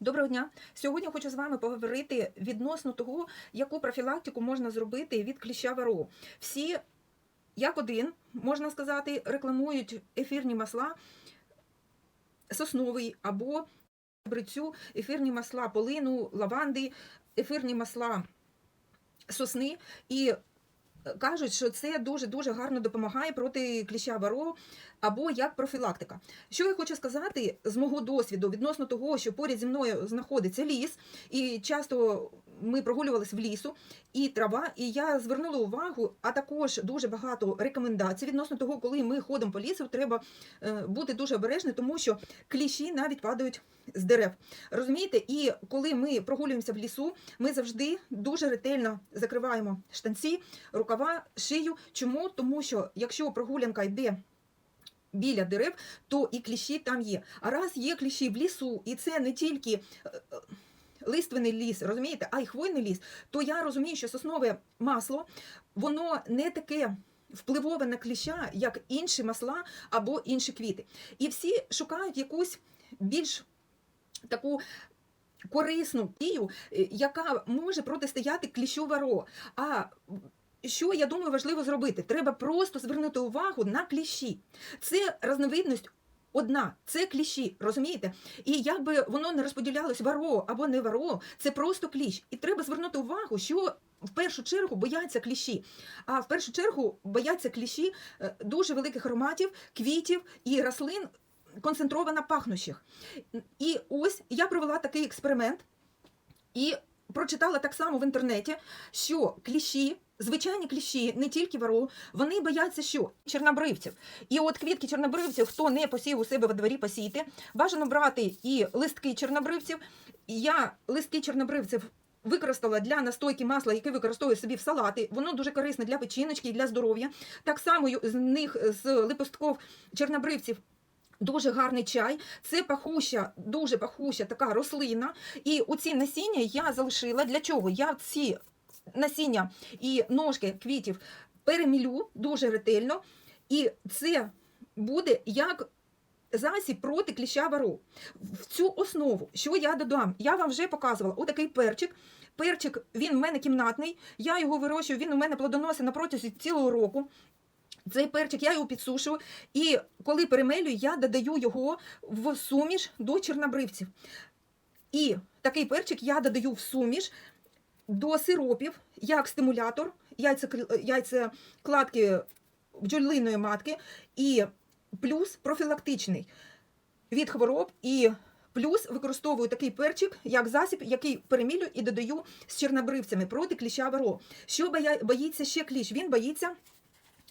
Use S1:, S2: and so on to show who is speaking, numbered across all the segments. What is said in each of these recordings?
S1: Доброго дня! Сьогодні хочу з вами поговорити відносно того, яку профілактику можна зробити від кліща ВРО. Всі, як один, можна сказати, рекламують ефірні масла сосновий або брицю, ефірні масла полину, лаванди, ефірні масла сосни і кажуть, що це дуже дуже гарно допомагає проти кліща ВРО або як профілактика. Що я хочу сказати з мого досвіду відносно того, що поряд зі мною знаходиться ліс, і часто ми прогулювалися в лісу, і трава, і я звернула увагу, а також дуже багато рекомендацій відносно того, коли ми ходимо по лісу, треба е, бути дуже обережним, тому що кліщі навіть падають з дерев. Розумієте? І коли ми прогулюємося в лісу, ми завжди дуже ретельно закриваємо штанці, рукава, шию. Чому? Тому що якщо прогулянка йде біля дерев, то і кліщі там є. А раз є кліщі в лісу, і це не тільки е, е, лиственний ліс, розумієте, а й хвойний ліс, то я розумію, що соснове масло, воно не таке. Впливове на кліща, як інші масла або інші квіти. І всі шукають якусь більш таку корисну дію, е, яка може протистояти кліщу варо. А що я думаю важливо зробити? Треба просто звернути увагу на кліщі. Це різновидність одна, це кліщі, розумієте? І як би воно не розподілялось варо або не варо, це просто кліщ. І треба звернути увагу, що в першу чергу бояться кліщі. А в першу чергу бояться кліщі е, дуже великих ароматів, квітів і рослин концентровано пахнущих. І ось я провела такий експеримент і прочитала так само в інтернеті, що кліщі. Звичайні кліщі, не тільки вару, вони бояться що? Чорнобривців. І от квітки чорнобривців, хто не посів у себе во дворі посійте, бажано брати і листки чорнобривців. Я листки чорнобривців використала для настойки масла, яке використовую собі в салати. Воно дуже корисне для печіночки і для здоров'я. Так само з них з липостков чорнобривців. Дуже гарний чай, це пахуща, дуже пахуща така рослина. І оці насіння я залишила. Для чого? Я ці насіння і ножки квітів перемілю дуже ретельно, і це буде як засіб проти кліща вару. В цю основу, що я додам, я вам вже показувала отакий перчик. Перчик він в мене кімнатний, я його вирощую, він у мене плодоносить на протязі цілого року. Цей перчик я його підсушую, і коли перемелюю, я додаю його в суміш до чорнобривців. І такий перчик я додаю в суміш до сиропів як стимулятор, яйцекладки бджолиної матки, і плюс профілактичний від хвороб. і Плюс використовую такий перчик, як засіб, який перемілю і додаю з чорнобривцями проти кліща воро. Що боїться ще кліщ? Він боїться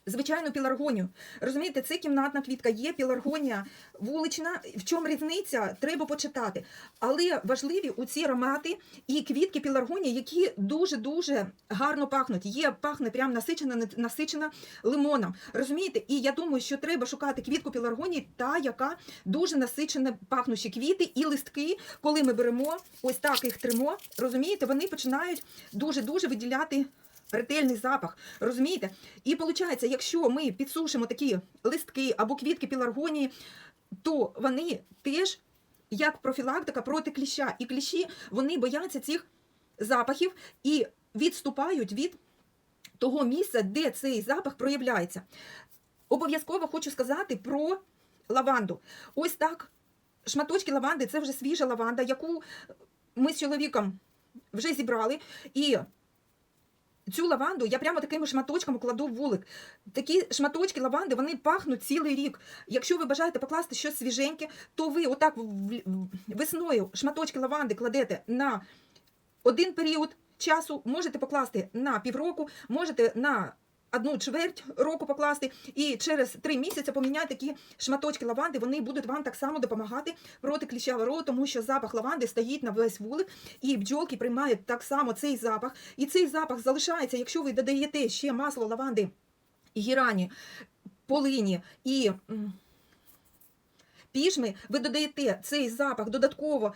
S1: звичайну піларгонію. Розумієте, це кімнатна квітка, є піларгонія вулична. В чому різниця? Треба почитати. Але важливі у ці аромати і квітки піларгонії, які дуже-дуже гарно пахнуть. Є пахне прям насичена, насичена лимоном. Розумієте? І я думаю, що треба шукати квітку піларгонії, та, яка дуже насичена пахнущі квіти і листки, коли ми беремо, ось так їх тримо, розумієте, вони починають дуже-дуже виділяти ретельний запах. Розумієте? І виходить, якщо ми підсушимо такі листки або квітки піларгонії, то вони теж як профілактика проти кліща. І кліщі вони бояться цих запахів і відступають від того місця, де цей запах проявляється. Обов'язково хочу сказати про лаванду. Ось так. Шматочки лаванди це вже свіжа лаванда, яку ми з чоловіком вже зібрали. І Цю лаванду я прямо такими шматочками кладу в вулик. Такі шматочки лаванди вони пахнуть цілий рік. Якщо ви бажаєте покласти щось свіженьке, то ви отак весною шматочки лаванди кладете на один період часу, можете покласти на півроку, можете на одну чверть року покласти, і через три місяці поміняти такі шматочки лаванди, вони будуть вам так само допомагати проти кліща ворогу, тому що запах лаванди стоїть на весь вулик, і бджолки приймають так само цей запах. І цей запах залишається, якщо ви додаєте ще масло лаванди, гірані, полині і. Піжми, ви додаєте цей запах додатково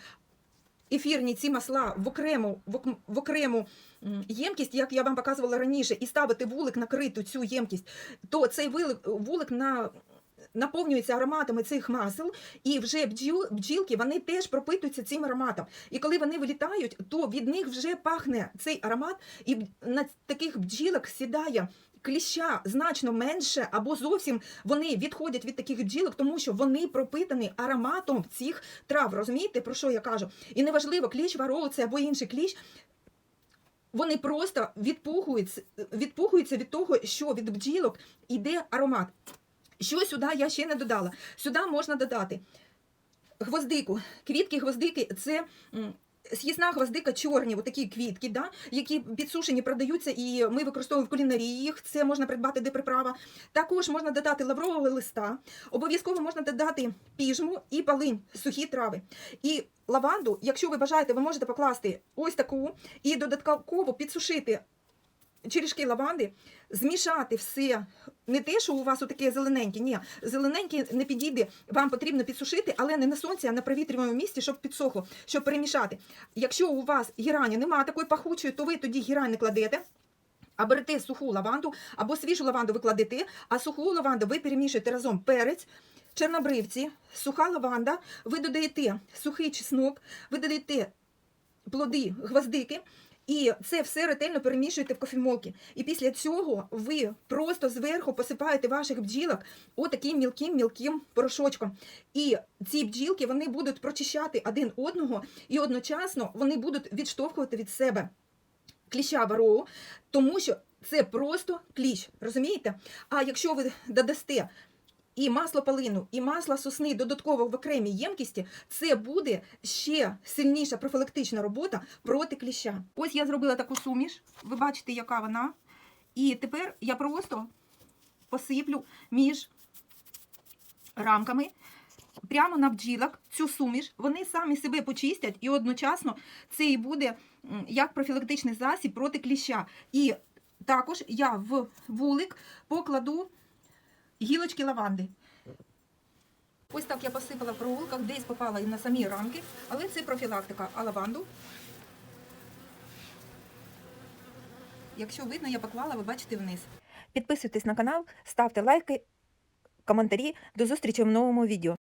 S1: ефірні ці масла в окрему в окрему ємкість, як я вам показувала раніше, і ставити вулик накриту цю ємкість, то цей вулик, вулик на наповнюється ароматами цих масел, і вже бджіл, бджілки вони теж пропитуються цим ароматом. І коли вони вилітають, то від них вже пахне цей аромат, і на таких бджілок сідає. Кліща значно менше, або зовсім вони відходять від таких бджілок, тому що вони пропитані ароматом цих трав. Розумієте, про що я кажу? І неважливо, кліщ вароу або інший кліщ. Вони просто відпугуються, відпугуються від того, що від бджілок йде аромат. Що сюди я ще не додала? Сюди можна додати гвоздику. Квітки гвоздики це. М, З'їзна гвоздика чорні, такі квітки, да, які підсушені продаються, і ми використовуємо в кулінарії їх. Це можна придбати де приправа. Також можна додати лаврового листа. Обов'язково можна додати піжму і палинь, сухі трави. І лаванду, якщо ви бажаєте, ви можете покласти ось таку і додатково підсушити черешки лаванди, змішати все. Не те, що у вас таке зелененьке, ні, зелененьке не підійде. Вам потрібно підсушити, але не на сонці, а на провітрюваному місці, щоб підсохло, щоб перемішати. Якщо у вас гірані немає такої пахучої, то ви тоді гірань не кладете. А берете суху лаванду або свіжу лаванду ви кладете, а суху лаванду ви перемішуєте разом перець, чорнобривці, суха лаванда, ви додаєте сухий чеснок, ви додаєте плоди гвоздики. І це все ретельно перемішуєте в кофемолці. І після цього ви просто зверху посипаєте ваших бджілок отаким мілким-мілким порошочком. І ці бджілки вони будуть прочищати один одного, і одночасно вони будуть відштовхувати від себе кліща вароу, тому що це просто кліщ, розумієте? А якщо ви додасте і масло полину, і масло сосни додатково в окремій ємкісті, це буде ще сильніша профілактична робота проти кліща. Ось я зробила таку суміш, ви бачите, яка вона. І тепер я просто посиплю між рамками прямо на бджілок цю суміш. Вони самі себе почистять, і одночасно це і буде як профілактичний засіб проти кліща. І також я в вулик покладу гілочки лаванди. Ось так я посипала в провулках, десь попала і на самі рамки, але це профілактика. А лаванду, якщо видно, я поклала, ви бачите вниз.
S2: Підписуйтесь на канал, ставте лайки, коментарі. До зустрічі в новому відео.